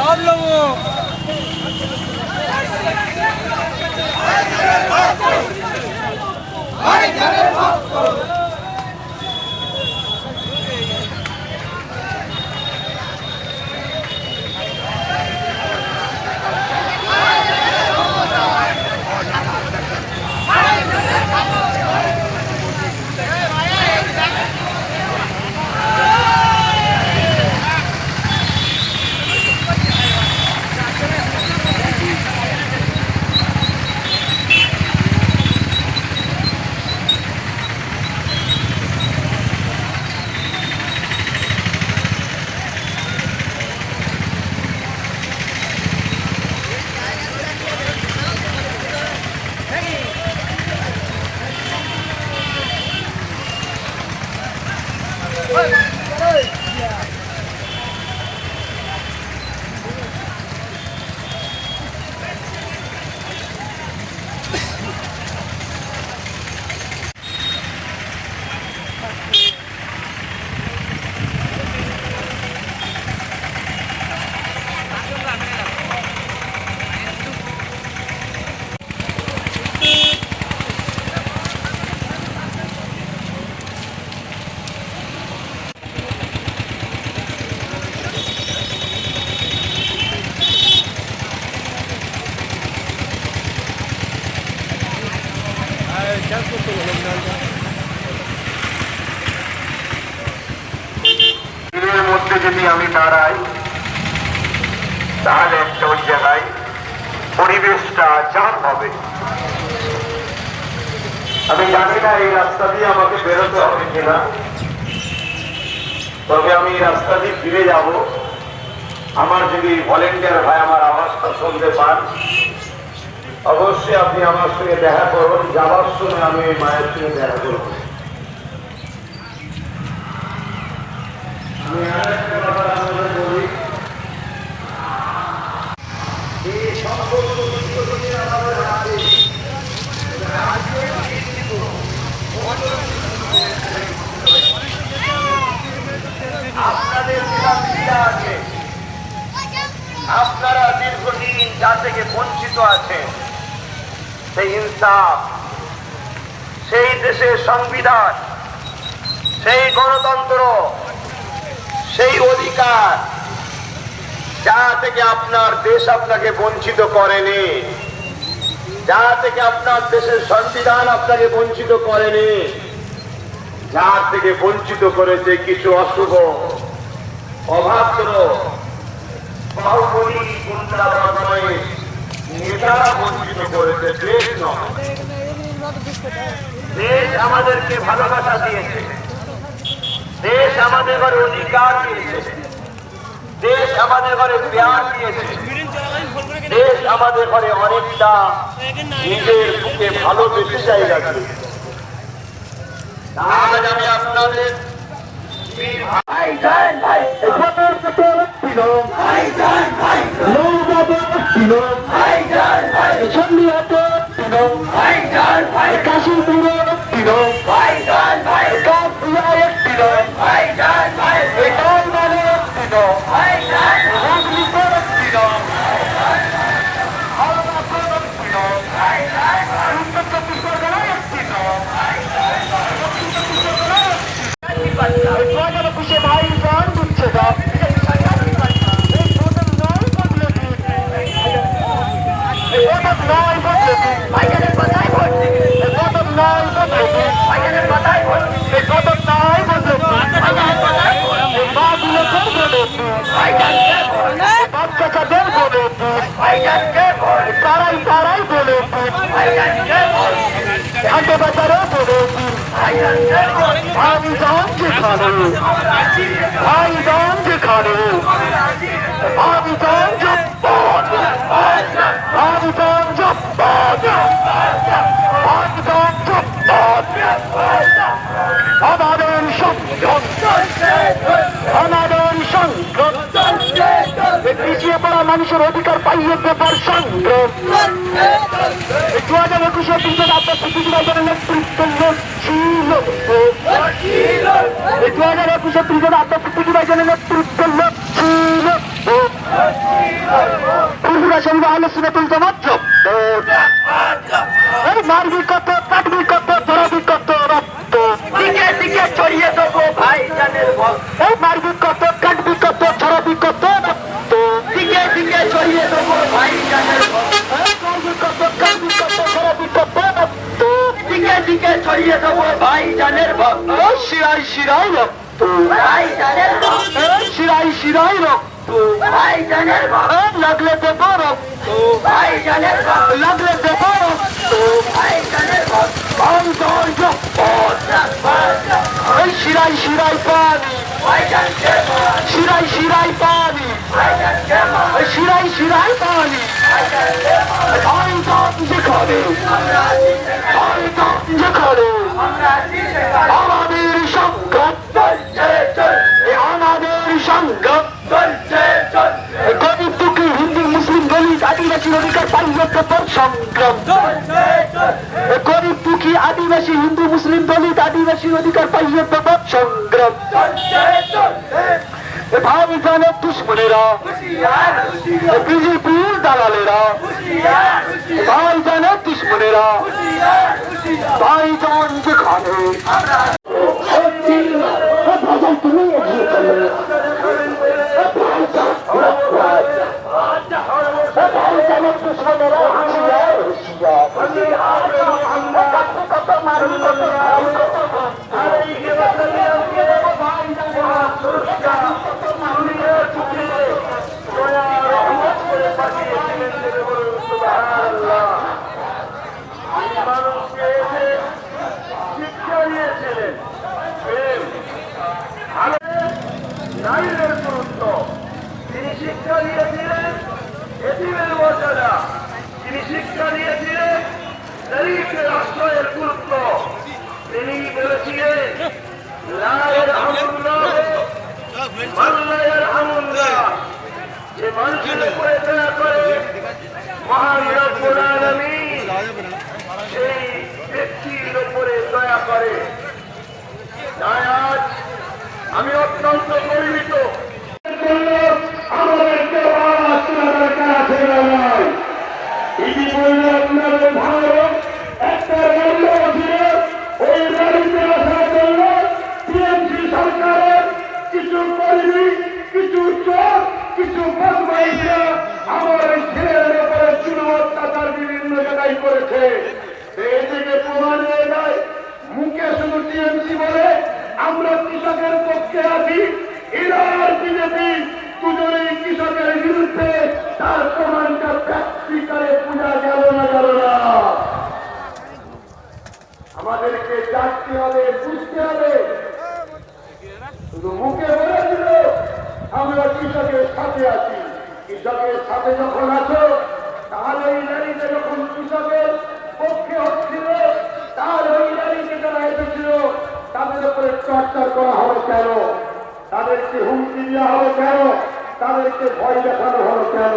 Problem আমি দাঁড়াই, তাহলে একটা ওই জায়গায় পরিবেশটা জাম হবে। আমি জানি না এই রাস্তা দিয়ে আমাকে বেরোতে হবে কিনা, তবে আমি এই রাস্তা দিয়ে ফিরে যাব। আমার যদি ভলেন্টিয়ার ভাই আমার আওয়াজটা শুনতে পান, অবশ্যই আপনি আমার সঙ্গে দেখা করুন। যাওয়ার সময় আমি মায়ের সঙ্গে দেখা করব আমি আরেকটা ব্যাপার আপনাদের বলি এই সম্পর্ক দীর্ঘদিনের আমাদের হাতে আজকে আপনাদের সুবিধা আছে আপনারা দীর্ঘদিন যা থেকে বঞ্চিত আছেন সেই ইনসাফ সেই দেশের সংবিধান সেই গণতন্ত্র সেই অধিকার যা থেকে আপনার দেশ আপনাকে বঞ্চিত করেনি, যা থেকে আপনার দেশের সংবিধান আপনাকে বঞ্চিত করেনি, যা থেকে বঞ্চিত করেছে কিছু অশুভ নেতারা বঞ্চিত করেছে দেশ আমাদেরকে ভালোবাসা দিয়েছে। দেশ আমাদের ঘরে অধিকার দিয়েছে দেশ আমাদের ঘরে পেয়ার দিয়েছে দেশ আমাদের ঘরে অনেকটা নিজের বুকে ভালোবেসে জায়গা আজ আমি আপনাদের ভাই জান ভাই ভাই জান ভাই গান দিচ্ছে নয় বদলে ভাইজানের কথাই বলছি কদম নয় বদলে ভাইজানের কথাই বলছি কদম নয় বদলে ভাইজানের কথাই বলছি বাগুলোকে বলে ভাইজানকে বল বাচ্চাদের বলে ভাইজানকে বল তারাই তারাই বলে ভাইজানকে বল। হাতে বাজারে বলে ভাইজানকে বল। ভাই দাম যেখানে ভাই দাম যেখানে ভাবি দাম জব্বর ভাবি দাম জব্বর ভাবি দাম জব্বর আমাদের সংগ্রাম আমাদের সংগ্রাম পিছিয়ে পড়া মানুষের অধিকার পাইয়ে দেবার সংগ্রাম দু হাজার তিনশো আপনার পৃথিবী রাজনের নেতৃত্ব ছিল। দু হাজার একুশে তিনশো আপনার পৃথিবী রাজনের নেতৃত্ব ছিল শরীফ আহলে সুন্নাতুল জামাত জব্দ এই মারবি কত কাটবি কত ধরাবি কত রক্ত দিকে দিকে ছড়িয়ে দেবো ভাই জানের ভক্ত এই মারবি কত কাটবি কত ছড়াবি কত রক্ত দিকে দিকে ছড়িয়ে দেবো ভাই জানের ভক্ত এই মারবি কত কাটবি কত ছড়াবি কত রক্ত দিকে দিকে ছড়িয়ে দেবো ভাই জানের ভক্ত শিরাই শিরাই রক্ত ভাই জানের ভক্ত। এই শিরাই শিরাই রক্ত ভাই জানের ভক্ত। লাগলে দেব রক্ত। ভাই জানের ভক্ত। লাগলে দেব রক্ত। ভাই জানের ভক্ত। জগৎ এই শিরাই শিরাই পানি। শিরাই শিরাই পানি। শিরাই শিরাই পানি। ভাই যেখানে আমরা দিতে আমাদের সংঘাত চলছে চল এ আমাদের সংঘাত চলছে চলছে গরিব দুঃখী হিন্দু মুসলিম দলিত আদিবাসীর অধিকার পাইয়ে পর সংগ্রাম। গরিব দুঃখী আদিবাসী হিন্দু মুসলিম দলিত আদিবাসীর অধিকার পাইয়ে পর সংগ্রাম। ভাই জানের দুশ্মনেরা বিজেপির দালালেরা ভাই জানের দুশ্মনেরা, ভাই জান যেখানে। তুমি এগিয়ে সেই ব্যক্তির উপরে দয়া করে আমি অত্যন্ত গর্বিত আমাদেরকে আওয়াজ তোলা দরকার আছে না নয় ইতিপূর্বে আপনাদের ভারত একটা মূল্য ছিল ওই বাড়িতে আসার জন্য টিএমসি সরকারের কিছু কর্মী কিছু চোখ কিছু বদমাইশরা আমার এই ছেলেদের উপরে চুলো অত্যাচার বিভিন্ন জায়গায় করেছে এই থেকে প্রমাণ হয়ে যায় মুখে শুধু টিএমসি বলে আমরা কৃষকের পক্ষে আছি। আর বিজেপি দুজনেই কৃষকের বিরুদ্ধে তার প্রমাণটা প্র্যাকটিক্যালে পূজা গেল না গেল না। আমাদেরকে জানতে হবে, বুঝতে হবে। শুধু মুখে বলেছিল আমরা কৃষকের সাথে আছি। কৃষকের সাথে যখন আছো, তাহলে এই নারীতে যখন কৃষকের পক্ষে হচ্ছিল, তাহলে ওই নারীকে যারা এসেছিল তাদের উপরে চর্চা করা হবে কেন? তাদেরকে হুমকি দেওয়া হবে কেন? তাদেরকে ভয় দেখানো হলো কেন?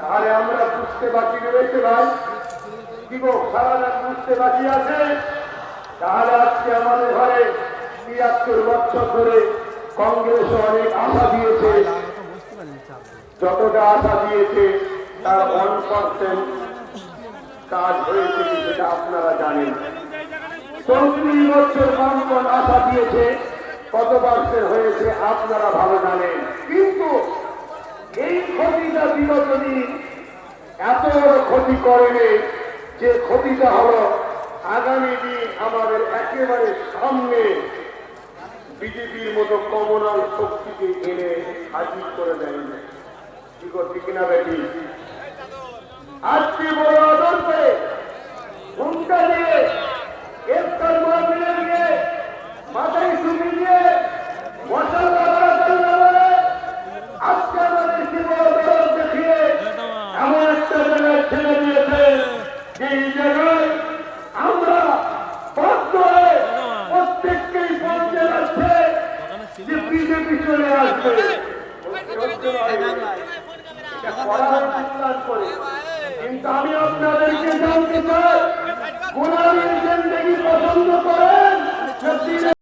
তাহলে আমরা বুঝতে বাকি রয়েছে ভাই। কি গো সারা বুঝতে বাকি আছে? তাহলে আজকে আমাদের ঘরে তিয়াত্তর বছর ধরে কংগ্রেস অনেক আশা দিয়েছে। যতটা আশা দিয়েছে, তার ওয়ান পার্সেন্ট কাজ হয়েছে সেটা আপনারা জানেন। চৌত্রিশ বছর বামপন আশা দিয়েছে কত পার্সেন্ট হয়েছে আপনারা ভালো জানেন। কিন্তু এই ক্ষতিটা বিগত দিন এত বড় ক্ষতি করেনি যে ক্ষতিটা হলো আগামী দিন আমাদের একেবারে সামনে বিজেপির মতো কমনাল শক্তিকে এনে হাজির করে দেন কি করছি কিনা বেটি? কিন্তু আমি আপনাদেরকে জানতে চাই গোলামীর পছন্দ করেন?